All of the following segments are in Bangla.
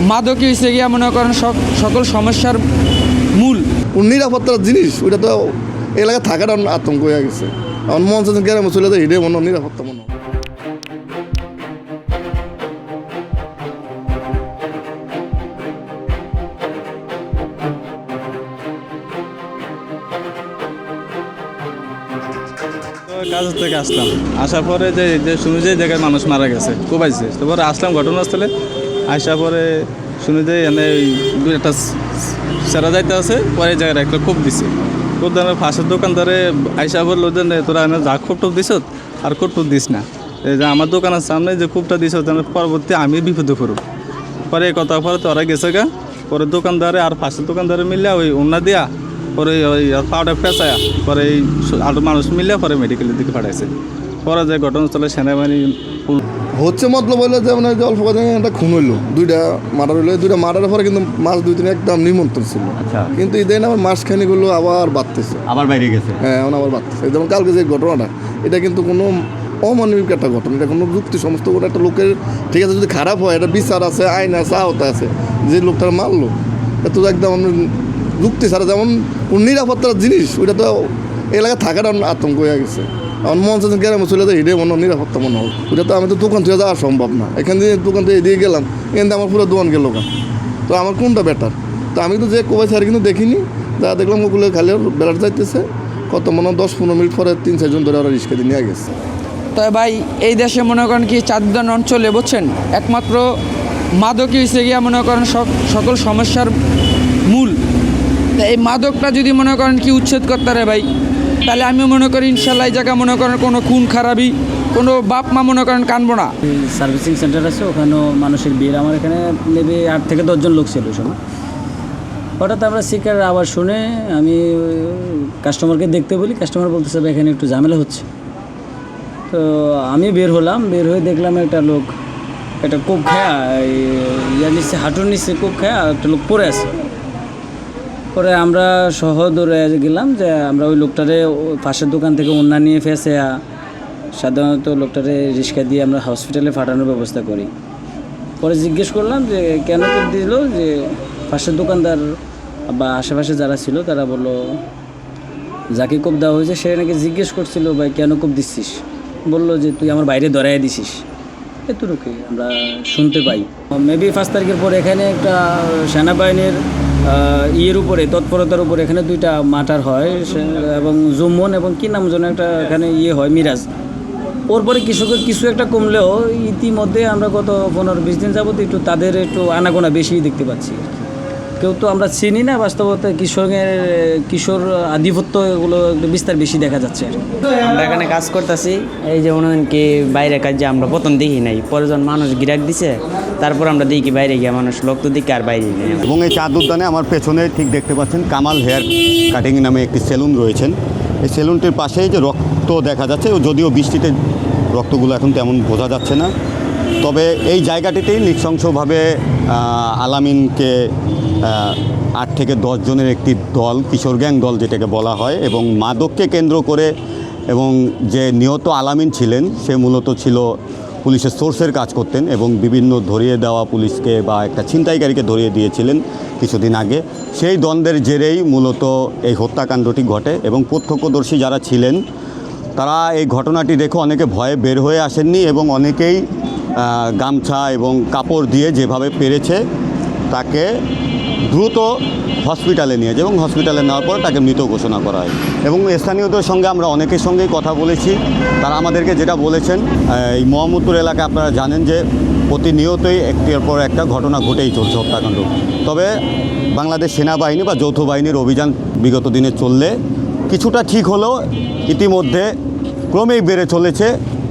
মাদকই হয়েছে গিয়া মনে করেন সক- সকল সমস্যার মূল। নিরাপত্তার জিনিস ওটা তো এলাকা থাকাটা আতঙ্ক হয়ে গেছে। মন চাচ্ছে গ্রামে চলে যায় এটাই মনে নিরাপত্তা মনে কাজ থেকে আসলাম। আসার পরে যে যে শুনি যে জায়গায় মানুষ মারা গেছে কোবাইছে তারপরে আসলাম ঘটনাস্থলে। আসার পরে শুনি যে এনে ওই একটা সেরা যাইতে আছে, পরে জায়গায় একটা কোপ দিছে। কোপ দেওয়ার ফাঁসের দোকানদারে আইসা বলল, যে তোরা এনে যা কোপ টোপ দিস আর কোপ টোপ দিস না। যে আমার দোকানের সামনে, যে কোপটা দিস পরবর্তী আমি বিপদে পড়ব। পরে কথা পরে তোরা গেছে গা। পরে দোকানদারে আর ফাঁসের দোকানদারে মিলে ওই ওনা দিয়া, পরে ওই পাউডার ফেঁচায়া, পরে এই আরও মানুষ মিলে পরে মেডিকেলের দিকে পাঠাইছে। পরে যে ঘটনাস্থলে সেনাবাহিনী হচ্ছে মতলব হইল যে মানে অল্প কদিন একটা খুন হইল। দুইটা মার্ডার হইল। দুইটা মার্ডারের পরে কিন্তু মাস দুই তিন একদম নিমন্ত্রণ ছিল। আচ্ছা। কিন্তু ইদাইন আবার মাসখানি গুলো আবার বাড়তেছে। আবার বাইরে গেছে? হ্যাঁ এখন আবার বাড়তেছে। যেমন কালকে যে ঘটনাটা এটা কিন্তু কোনো অমানবিক একটা ঘটনা এটা কোনো যুক্তি সমস্ত কোনো একটা লোকের ঠিক আছে যদি খারাপ হয় এটা বিচার আছে আইন আছে আওতা আছে যে লোকটা মারলো এটা তো একদম যুক্তি ছাড়া যেমন নিরাপত্তার জিনিস ওইটা তো এলাকা থাকাটা আতঙ্ক হয়ে গেছে। এখন মন চাচ্ছে গ্রামে চলে যায় এটাই মনে হয় নিরাপত্তা মনে হয়। ওটা তো আমি তো দোকান থেকে যাওয়া সম্ভব না। এখান থেকে দোকান থেকে এদিকে গেলাম, এখান আমার পুরো দোকান গেল তো আমার কোনটা বেটার তো আমি তো যে কোবাই স্যার কিন্তু দেখিনি। যা দেখলাম ওগুলো খালি বেড়াতে যাইতেছে। কত মনে হয় দশ পনেরো মিনিট পরে তিন চারজন ধরে ওরা রিক্সা দিয়ে নিয়ে গেছে। তবে ভাই, এই দেশে মনে করেন কি চাঁদদান অঞ্চলে, বুঝছেন? একমাত্র মাদকই হয়েছে গিয়া মনে করেন সক- সকল সমস্যার মূল। তা এই মাদকটা যদি মনে করেন কি উচ্ছেদ করতে পারে ভাই? তাহলে আমি মনে করি ইনশাল্লাহ এই জায়গা মনে করেন কোনো খুন খারাপই কোনো বাপ মা মনে করেন কানবো না। সার্ভিসিং সেন্টার আছে ওখানেও মানুষের ভিড়। আমার এখানে মেবি আট থেকে দশজন লোক ছিল সময়। হঠাৎ আমরা শিকার আবার শুনে আমি কাস্টমারকে দেখতে বলি কাস্টমার বলতেছে "ভাই, এখানে একটু ঝামেলা হচ্ছে। তো আমি বের হলাম বের হয়ে দেখলাম একটা লোক একটা কোপ খায়া ইয়ার নিচে হাঁটুর নিচে কোপ খায়া একটা লোক পড়ে আছে। পরে আমরা সহ দৌড়ে গেলাম যে আমরা ওই লোকটারে পাশের দোকান থেকে অন্যা নিয়ে ফেসে সাধারণত লোকটারে রিক্সা দিয়ে আমরা হসপিটালে ফাটানোর ব্যবস্থা করি। পরে জিজ্ঞেস করলাম যে, কেন দিল? যে পাশের দোকানদার বা আশেপাশে যারা ছিল তারা বলল, যাকে কোপ দেওয়া হয়েছে সে নাকি জিজ্ঞেস করছিল, ভাই, কেন কোপ দিচ্ছিস? বলল যে, তুই আমার বাইরে ধরাই দিছিস। এতটুকুই আমরা শুনতে পাই। মেবি পাঁচ তারিখের পর এখানে একটা সেনাবাহিনীর ইয়ের উপরে, তৎপরতার উপরে এখানে দুইটা মাটার হয়। এবং জুম্মন এবং কি নাম যেন একটা এখানে ইয়ে হয়, মিরাজ। ওর পরে কৃষকের কিছু একটা কমলেও ইতিমধ্যে আমরা গত পনেরো বিশ দিন যাবত একটু তাদের একটু আনাগোনা বেশি দেখতে পাচ্ছি। কেউ তো আমরা চিনি না বাস্তবতা কিশোরের কিশোর আধিপত্য এগুলো একটু বিস্তার বেশি দেখা যাচ্ছে আমরা এখানে কাজ করতেছি এই যে অনুদান কি বাইরে কাজ যে আমরা প্রথম দেখি নাই পরে মানুষ গিরাক দিছে তারপর আমরা দেখি বাইরে গিয়ে মানুষ লোক তো দেখি আর বাইরে নেই এবং এই চাঁদ উদ্যানে আমার পেছনে ঠিক দেখতে পাচ্ছেন কামাল হেয়ার কাটিং নামে একটি সেলুন রয়েছেন। এই সেলুনটির পাশেই যে রক্ত দেখা যাচ্ছে যদিও বৃষ্টিতে রক্তগুলো এখন তেমন বোঝা যাচ্ছে না। তবে এই জায়গাটিতেই নৃশংসভাবে আলামিনকে আট থেকে দশ জনের একটি দল, কিশোর গ্যাং দল যেটাকে বলা হয়, এবং মাদককে কেন্দ্র করে এবং যে নিহত আলামিন ছিলেন, সে মূলত ছিল পুলিশের সোর্সের কাজ করতেন এবং বিভিন্ন ধরিয়ে দেওয়া পুলিশকে বা একটা ছিনতাইকারীকে ধরিয়ে দিয়েছিলেন কিছুদিন আগে। সেই দ্বন্দ্বের জেরেই মূলত এই হত্যাকাণ্ডটি ঘটে এবং প্রত্যক্ষদর্শী যারা ছিলেন, তারা এই ঘটনাটি দেখে অনেকে ভয়ে বের হয়ে আসেননি এবং অনেকেই গামছা এবং কাপড় দিয়ে যেভাবে পেরেছে, তাকে দ্রুত হসপিটালে নিয়ে যায় এবং হসপিটালে নেওয়ার পর তাকে মৃত ঘোষণা করা হয়। এবং স্থানীয়দের সঙ্গে আমরা অনেকের সঙ্গেই কথা বলেছি। তারা আমাদেরকে যেটা বলেছেন এই মোহাম্মদপুর এলাকায় আপনারা জানেন যে প্রতিনিয়তই একটির পর একটা ঘটনা ঘটেই চলছে হত্যাকাণ্ড। তবে বাংলাদেশ সেনাবাহিনী বা যৌথ বাহিনীর অভিযান বিগত দিনে চললে কিছুটা ঠিক হলেও ইতিমধ্যে ক্রমেই বেড়ে চলেছে।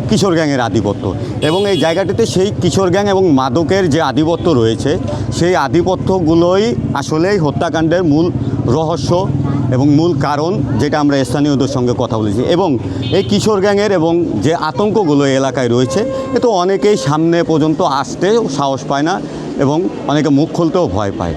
কিশোর গ্যাংয়ের আধিপত্য। এবং এই জায়গাটিতে সেই কিশোর গ্যাং এবং মাদকের যে আধিপত্য রয়েছে, সেই আধিপত্যগুলোই আসলেই হত্যাকাণ্ডের মূল রহস্য এবং মূল কারণ যেটা আমরা স্থানীয়দের সঙ্গে কথা বলেছি। এবং এই কিশোর গ্যাংয়ের এবং যে আতঙ্কগুলো এলাকায় রয়েছে, এ তো অনেকেই সামনে পর্যন্ত আসতে সাহস পায় না এবং অনেকে মুখ খুলতেও ভয় পায়।